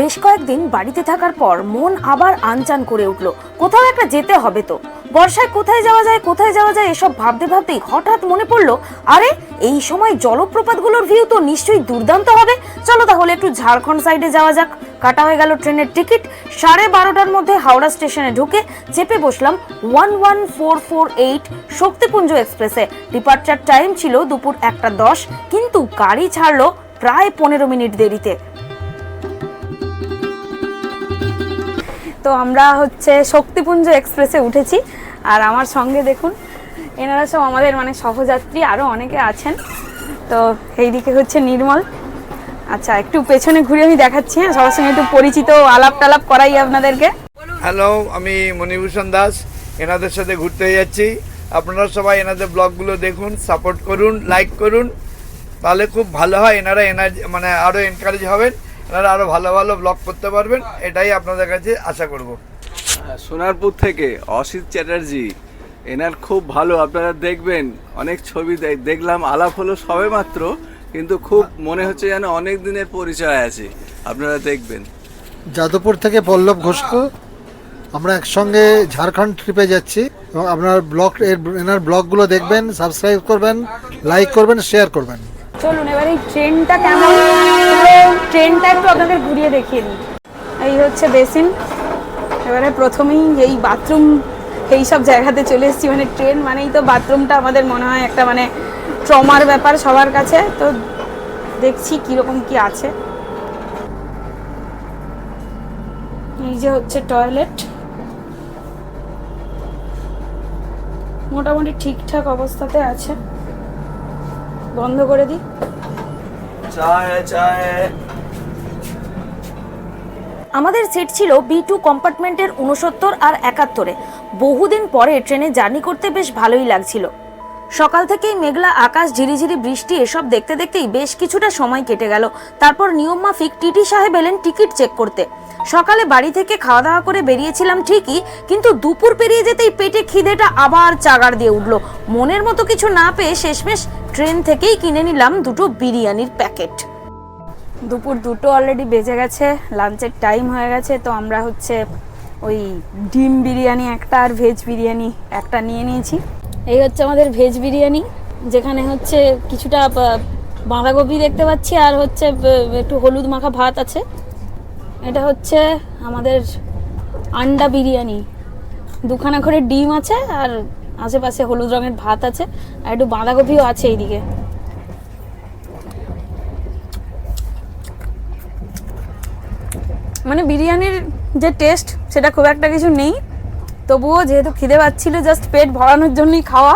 বেশ কয়েকদিন বাড়িতে থাকার পর মন আবার আনচান করে উঠল। কোথাও একটা যেতে হবে তো। বর্ষায় কোথায় যাওয়া যায়, কোথায় যাওয়া যায় এসব ভাবতে ভাবতেই হঠাৎ মনে পড়ল, আরে, এই সময় জলপ্রপাতগুলোর ভিউ তো নিশ্চয়ই দুর্দান্ত হবে। চলো তাহলে একটু ঝাড়খণ্ড সাইডে যাওয়া যাক। কাটা হয়ে গেল ট্রেনের টিকিট। সাড়ে বারোটার মধ্যে হাওড়া স্টেশনে ঢুকে চেপে বসলাম one one four four eight Shaktipunj এক্সপ্রেসে ডিপার্চার টাইম ছিল দুপুর একটা দশ, কিন্তু গাড়ি ছাড়লো প্রায় পনেরো মিনিট দেরিতে। তো আমরা হচ্ছে শক্তিপুঞ্জ এক্সপ্রেসে উঠেছি। আর আমার সঙ্গে দেখুন, এনারা সব আমাদের মানে সহযাত্রী আরও অনেকে আছেন। তো এইদিকে হচ্ছে নির্মল। আচ্ছা একটু পেছনে ঘুরে আমি দেখাচ্ছি হ্যাঁ সবার সঙ্গে একটু পরিচিত আলাপ টালাপ করাই আপনাদেরকে। হ্যালো আমি মণিভূষণ দাস, এনাদের সাথে ঘুরতে যাচ্ছি। আপনারা সবাই এনাদের ব্লগগুলো দেখুন সাপোর্ট করুন লাইক করুন। তাহলে খুব ভালো হয়, এনারা এনার্জি মানে আরও এনকারেজ হবেন। এনারা আরও ভালো ভালো ব্লগ করতে পারবেন এটাই আপনাদের কাছে আশা করব। সোনারপুর থেকে অসিত চ্যাটার্জি এনার খুব ভালো আপনারা দেখবেন অনেক ছবি দেখ- দেখলাম আলাপ হলো সবে মাত্র কিন্তু খুব মনে হচ্ছে যেন অনেক দিনের পরিচয় আছে আপনারা দেখবেন। যাদবপুর থেকে পল্লব ঘোষক আমরা একসঙ্গে ঝাড়খণ্ড ট্রিপে যাচ্ছি এবং আপনার ব্লগ এর এনার ব্লগগুলো দেখবেন সাবস্ক্রাইব করবেন লাইক করবেন শেয়ার করবেন। চলুন এবার এই ট্রেনটা কেমন? ট্রেনটা একটু আপনাদের ঘুরিয়ে দেখিয়ে দিই। এই হচ্ছে বেসিন। এবারে প্রথমেই এই বাথরুম, এই সব জায়গাতে চলে এসেছি। মানে ট্রেন মানেই তো বাথরুমটা আমাদের মনে হয় একটা মানে ট্রমার ব্যাপার সবার কাছে। তো দেখছি কীরকম কি আছে। এই যে হচ্ছে টয়লেট। মোটামুটি ঠিকঠাক অবস্থাতে আছে। বন্ধ করে দিই। চায় চায়। আমাদের সিট ছিল বি টু কম্পার্টমেন্টের উনসত্তর আর একাত্তরে। বহুদিন পরে ট্রেনে জার্নি করতে বেশ ভালোই লাগছিল। সকাল থেকেই মেঘলা আকাশ, ঝিরিঝিরি বৃষ্টি, এসব দেখতে দেখতেই বেশ কিছুটা সময় কেটে গেল। তারপর নিয়ম মাফিক টিটি সাহেব এলেন টিকিট চেক করতে। সকালে বাড়ি থেকে খাওয়া দাওয়া করে বেরিয়েছিলাম ঠিকই, কিন্তু দুপুর পেরিয়ে যেতেই পেটে খিদেটা আবার চাগার দিয়ে উঠল। মনের মতো কিছু না পেয়ে শেষমেশ ট্রেন থেকেই কিনে নিলাম দুটো বিরিয়ানির প্যাকেট। দুপুর দুটো অলরেডি বেজে গেছে লাঞ্চের টাইম হয়ে গেছে, তো আমরা হচ্ছে ওই ডিম বিরিয়ানি একটা আর ভেজ বিরিয়ানি একটা নিয়ে নিয়েছি। এই হচ্ছে আমাদের ভেজ বিরিয়ানি, যেখানে হচ্ছে কিছুটা বাঁধাকপি দেখতে পাচ্ছি, আর হচ্ছে একটু হলুদ মাখা ভাত আছে। এটা হচ্ছে আমাদের আন্ডা বিরিয়ানি। দুখানা করে ডিম আছে, আর আশেপাশে হলুদ রঙের ভাত আছে, আর একটু বাঁধাকপিও আছে এইদিকে। মানে বিরিয়ানির যে টেস্ট সেটা খুব একটা কিছু নেই। তবুও যেহেতু খিদে পাচ্ছিল জাস্ট পেট ভরানোর জন্যই খাওয়া।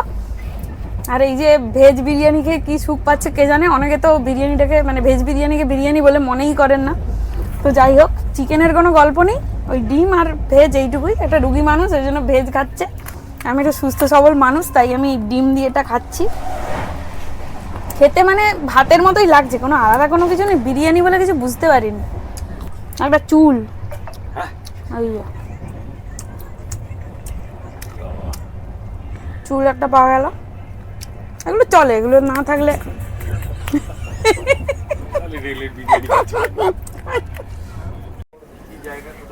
আর এই যে ভেজ বিরিয়ানি খেয়ে কী সুখ পাচ্ছে কে জানে? অনেকে তো বিরিয়ানিটাকে মানে ভেজ বিরিয়ানিকে বিরিয়ানি বলে মনেই করেন না। তো যাই হোক, চিকেনের কোনো গল্প নেই। ওই ডিম আর ভেজ এইটুকুই। একটা রুগী মানুষ, ওই জন্য ভেজ খাচ্ছে। আমি একটা সুস্থ সবল মানুষ, তাই আমি ডিম দিয়ে এটা খাচ্ছি। খেতে মানে ভাতের মতোই লাগছে। কোনো আলাদা কোনো কিছু নেই। বিরিয়ানি বলে কিছু বুঝতে পারিনি। একটা চুল। ওই চুল একটা পাওয়া গেল। এগুলো চলে এগুলো না থাকলে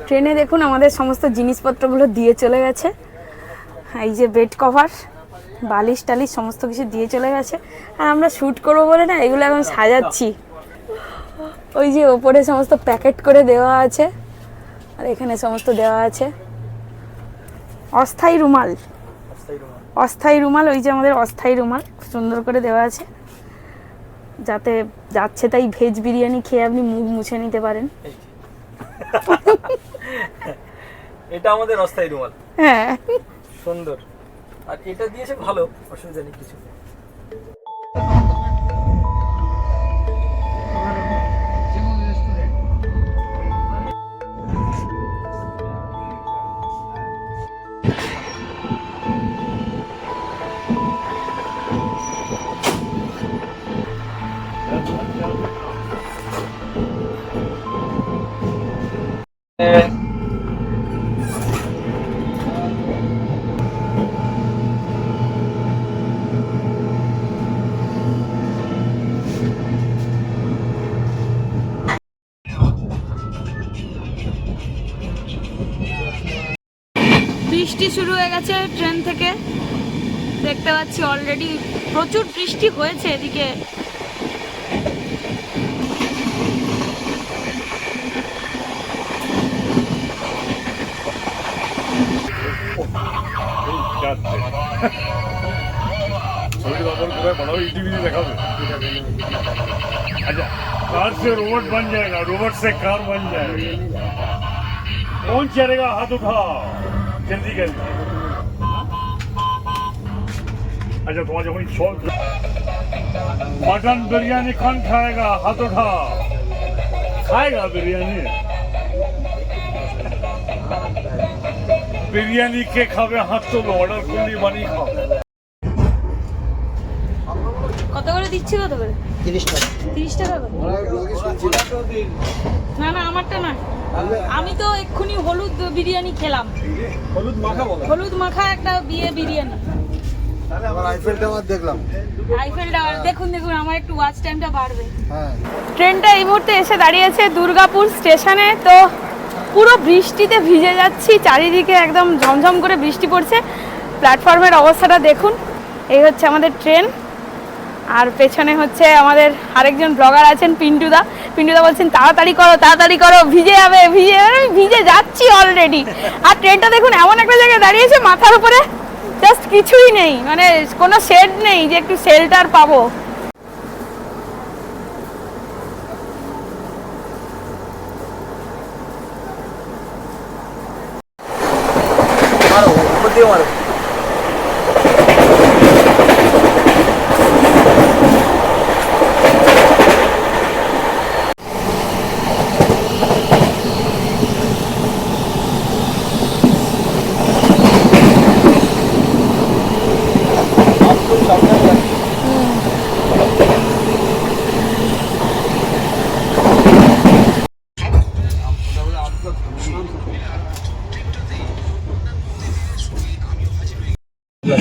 ট্রেনে দেখুন আমাদের সমস্ত জিনিসপত্রগুলো দিয়ে চলে গেছে। এই যে বেড কভার বালিশ টালিশ সমস্ত কিছু দিয়ে চলে গেছে। আর আমরা শ্যুট করব বলে না এগুলো এখন সাজাচ্ছি। ওই যে ওপরে সমস্ত প্যাকেট করে দেওয়া আছে আর এখানে সমস্ত দেওয়া আছে। অস্থায়ী রুমাল। অস্থায়ী রুমাল। ওই যে আমাদের অস্থায়ী রুমাল সুন্দর করে দেওয়া আছে। যাতে যাচ্ছে তাই ভেজ বিরিয়ানি খেয়ে আপনি মুখ মুছে নিতে পারেন। এটা আমাদের অস্থায়ী রুমাল। হ্যাঁ। সুন্দর। আর এটা দিয়েছে ভালো অসুবিধা নেই কিছু। বৃষ্টি শুরু হয়ে গেছে ট্রেন থেকে দেখতে পাচ্ছি অলরেডি প্রচুর বৃষ্টি হয়েছে এদিকে छोटे बाबर को बड़ा टीवी दिखाओ अच्छा कार से रोबोट बन जाएगा रोबोट से कार बन जाएगा कौन चलेगा हाथ उठाओ जल्दी जल्दी अच्छा तुम्हारा जब शौक मटन बिरयानी कौन खाएगा हाथ उठाओ खाएगा बिरयानी বিরিয়ানি কে খাবে হাত তোলো অর্ডার করলি বানিয়ে খাও দিচ্ছি কত করে তিরিশ টাকা। তিরিশ টাকা করে? না না আমারটা নয় আমি তো এক্ষুনি হলুদ বিরিয়ানি খেলাম। হলুদ মাখা বলো। হলুদ মাখা একটা বিয়ে বিরিয়ানি। আইফেল টাওয়ার দেখলাম। আইফেল দেখুন দেখুন আমার একটু ওয়াচ টাইমটা বাড়বে। হ্যাঁ। ট্রেনটা এই মুহূর্তে এসে দাঁড়িয়েছে দুর্গাপুর স্টেশনে। তো পুরো বৃষ্টিতে ভিজে যাচ্ছি চারিদিকে একদম ঝমঝম করে বৃষ্টি পড়ছে। প্ল্যাটফর্মের অবস্থাটা দেখুন। এই হচ্ছে আমাদের ট্রেন। আর পেছনে হচ্ছে আমাদের আরেকজন ব্লগার আছেন পিন্টুদা। পিন্টুদা বলছেন, তাড়াতাড়ি করো তাড়াতাড়ি করো, ভিজে যাবে ভিজে যাবে ভিজে যাচ্ছি অলরেডি আর ট্রেনটা দেখুন, এমন একটা জায়গায় দাঁড়িয়েছে মাথার উপরে। জাস্ট কিছুই নেই মানে কোনো শেড নেই যে একটু শেল্টার পাবো মারো উপর দিয়ে মারো এই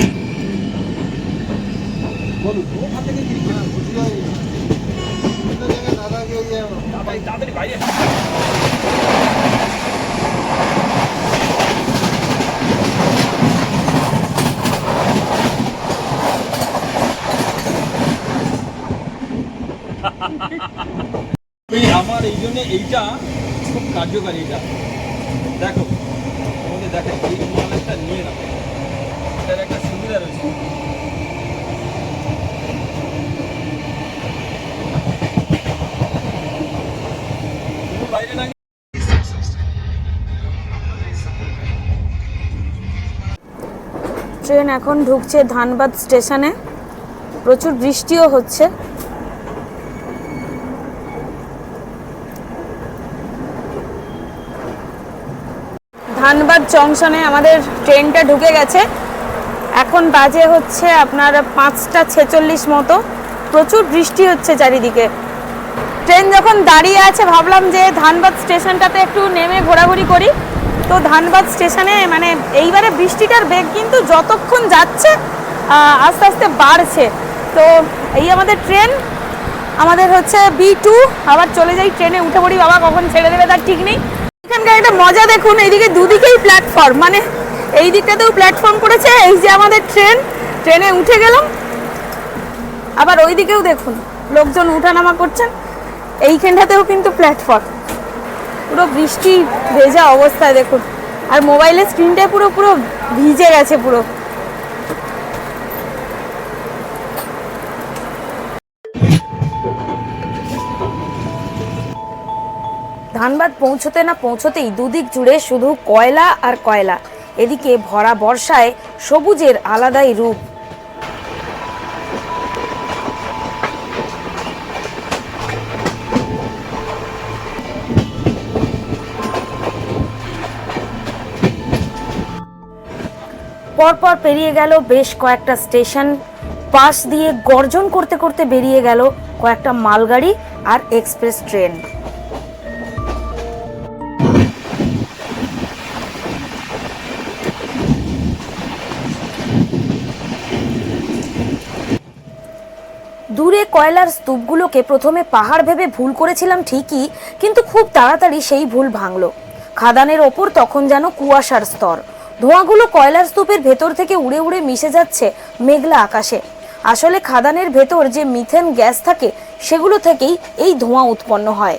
আমার এই জন্য এইটা খুব কার্যকারী এটা। দেখো, তোমাদের দেখো এই মালটা নিয়ে নাও এটার একটা সুবিধা রয়েছে। ট্রেন এখন ঢুকছে ধানবাদ স্টেশনে। প্রচুর বৃষ্টিও হচ্ছে। ধানবাদ জংশনে আমাদের ট্রেনটা ঢুকে গেছে। এখন বাজে হচ্ছে আপনার পাঁচটা ছেচল্লিশ মতো। প্রচুর বৃষ্টি হচ্ছে চারিদিকে। ট্রেন যখন দাঁড়িয়ে আছে, ভাবলাম যে ধানবাদ স্টেশনটাতে একটু নেমে ঘোরাঘুরি করি। তো ধানবাদ স্টেশনে মানে এইবারে বৃষ্টিটার বেগ কিন্তু যতক্ষণ যাচ্ছে আস্তে আস্তে বাড়ছে। তো এই আমাদের ট্রেন, আমাদের হচ্ছে বি টু, আবার চলে যাই ট্রেনে, উঠে পড়ি বাবা, কখন ছেড়ে দেবে তার ঠিক নেই। এখানকার একটা মজা দেখুন, এইদিকে দুদিকেই প্ল্যাটফর্ম মানে এই দিকটাতেও প্ল্যাটফর্ম করেছে, এই যে আমাদের ট্রেন ট্রেনে উঠে গেলাম। আবার ওই দিকেও দেখুন, লোকজন উঠানামা করছেন। এইখানটাতেও কিন্তু প্ল্যাটফর্ম পুরো বৃষ্টি ভেজা অবস্থায় দেখুন। আর মোবাইলের স্ক্রিনটা পুরো পুরো ভিজে গেছে পুরো। ধানবাদ পৌঁছতে না পৌঁছতেই দুদিক জুড়ে শুধু কয়লা আর কয়লা। এদিকে ভরা বর্ষায় সবুজের আলাদাই রূপ। পরপর পেরিয়ে গেল বেশ কয়েকটা স্টেশন। পাশ দিয়ে গর্জন করতে করতে বেরিয়ে গেল কয়েকটা মালগাড়ি আর এক্সপ্রেস ট্রেন। কয়লার স্তূপগুলোকে প্রথমে পাহাড় ভেবে ভুল করেছিলাম ঠিকই, কিন্তু খুব তাড়াতাড়ি সেই ভুল ভাঙলো। খাদানের ওপর তখন যেন কুয়াশার স্তর। ধোঁয়াগুলো কয়লার স্তূপের ভেতর থেকে উড়ে উড়ে মিশে যাচ্ছে মেঘলা আকাশে। আসলে খাদানের ভেতর যে মিথেন গ্যাস থাকে, সেগুলো থেকেই এই ধোঁয়া উৎপন্ন হয়।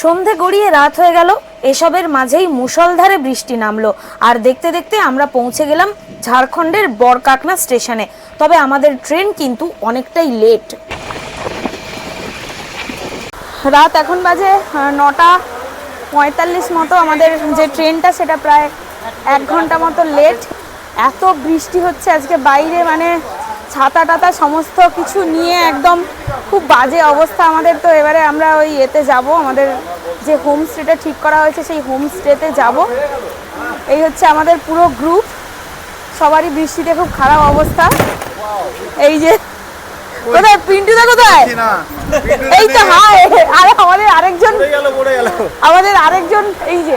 সন্ধে গড়িয়ে রাত হয়ে গেল। এসবের মাঝেই মুষলধারে বৃষ্টি নামলো। আর দেখতে দেখতে আমরা পৌঁছে গেলাম ঝাড়খণ্ডের বরকাকনা স্টেশনে। তবে আমাদের ট্রেন কিন্তু অনেকটাই লেট। রাত এখন বাজে নটা পঁয়তাল্লিশ মতো। আমাদের যে ট্রেনটা, সেটা প্রায় এক ঘণ্টা মতো লেট। এত বৃষ্টি হচ্ছে আজকে বাইরে মানে ছাতা টাতা সমস্ত কিছু নিয়ে একদম খুব বাজে অবস্থা আমাদের। তো এবারে আমরা ওই এতে যাব, আমাদের যে হোমস্টেটা ঠিক করা হয়েছে, সেই হোমস্টেতে যাব। এই হচ্ছে আমাদের পুরো গ্রুপ। সবারই বৃষ্টিতে খুব খারাপ অবস্থা। এই যে কোথায়? পিন্টুদা কোথায়? এই তো হাই আর আমাদের আরেকজন আমাদের আরেকজন এই যে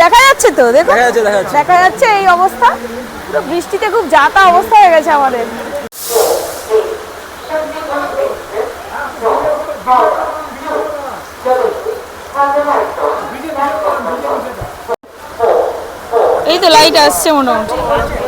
দেখা যাচ্ছে তো দেখো। দেখা যাচ্ছে এই অবস্থা। পুরো বৃষ্টিতে খুব যাতা অবস্থা হয়ে গেছে আমাদের। এই তো লাইট আসছে মনে পুরো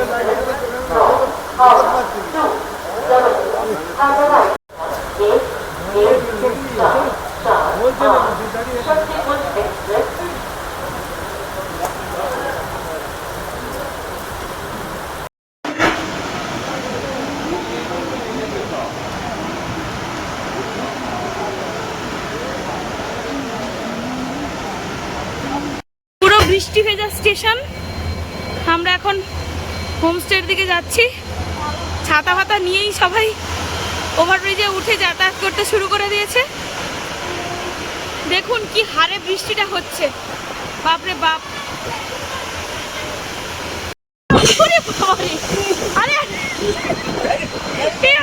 বৃষ্টি ভেজা স্টেশন। আমরা এখন হোমস্টের দিকে যাচ্ছি। ছাতা ফাতা নিয়েই সবাই ওভারব্রিজে উঠে যাতায়াত করতে শুরু করে দিয়েছে। দেখুন কি হারে বৃষ্টিটা হচ্ছে। বাপরে বাপ। আরে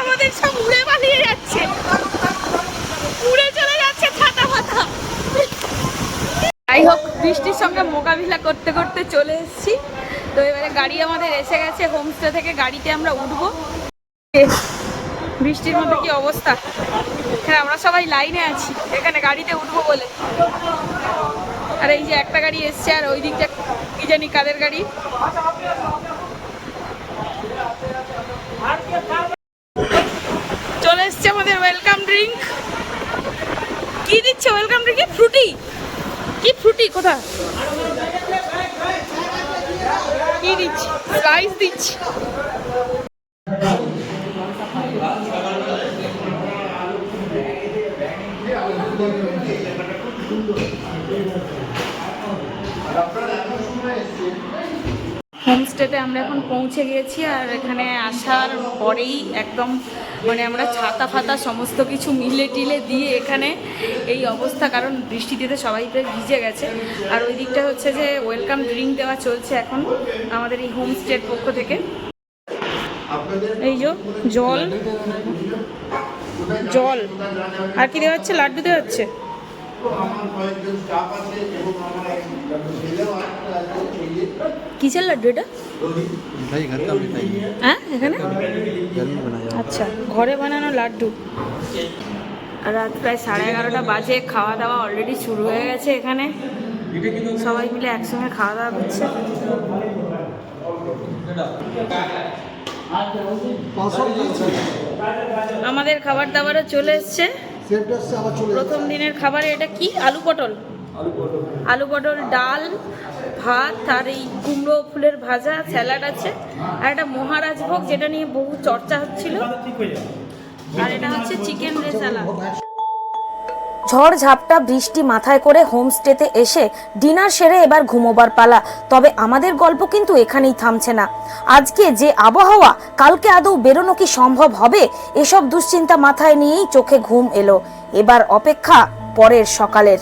আমাদের সব উড়ে পালিয়ে যাচ্ছে। উড়ে চলে যাচ্ছে ছাতা ফাতা। যাই হোক, বৃষ্টির সঙ্গে মোকাবিলা করতে করতে চলে এসেছি। তো এবারে গাড়ি আমাদের এসে গেছে, হোমস্টে থেকে গাড়িতে আমরা উঠবো। বৃষ্টির মধ্যে কি অবস্থা? হ্যাঁ আমরা সবাই লাইনে আছি। এখানে গাড়িতে উঠবো বলে। আর এই যে একটা গাড়ি এসছে, আর ওই দিকটা কি জানি কাদের গাড়ি। চলে এসছে আমাদের ওয়েলকাম ড্রিঙ্ক কি দিচ্ছে ওয়েলকাম ড্রিঙ্কে ফ্রুটি কি ফ্রুটি কোথা কি দিচ্ছি? স্লাইস দিচ্ছি। হোমস্টেতে আমরা এখন পৌঁছে গিয়েছি আর এখানে আসার পরেই একদম মানে আমরা ছাতা ফাতা সমস্ত কিছু মিলে টিলে দিয়ে এখানে এই অবস্থা, কারণ বৃষ্টিতে তো সবাই প্রায় ভিজে গেছে। আর ওই দিকটা হচ্ছে যে ওয়েলকাম ড্রিঙ্ক দেওয়া চলছে এখন আমাদের এই হোমস্টের পক্ষ থেকে। এই যে জল জল। আর কি দেওয়া হচ্ছে? লাড্ডু দেওয়া হচ্ছে? কিসের লাড্ডু এটা ভাই কিসের লাড্ডু এটা? হ্যাঁ এখানে? আচ্ছা ঘরে বানানো লাড্ডু। রাত প্রায় সাড়ে এগারোটা বাজে খাওয়া দাওয়া অলরেডি শুরু হয়ে গেছে এখানে। সবাই মিলে একসঙ্গে খাওয়া দাওয়া করছে। আমাদের খাবার দাবারও চলে এসছে। প্রথম দিনের খাবারে এটা কি? আলু পটল। আলু পটল। ডাল ভাত আর এই কুমড়ো ফুলের ভাজা স্যালাড আছে। আর একটা মহারাজ ভোগ যেটা নিয়ে বহু চর্চা হচ্ছিল। আর এটা হচ্ছে চিকেন রেজালা ঝড় ঝাপটা বৃষ্টি মাথায় করে হোমস্টেতে এসে ডিনার সেরে এবার ঘুমোবার পালা। তবে আমাদের গল্প কিন্তু এখানেই থামছে না। আজকে যে আবহাওয়া কালকে আদৌ বেরোনো কি সম্ভব হবে এসব দুশ্চিন্তা মাথায় নিয়েই চোখে ঘুম এলো। এবার অপেক্ষা পরের সকালের।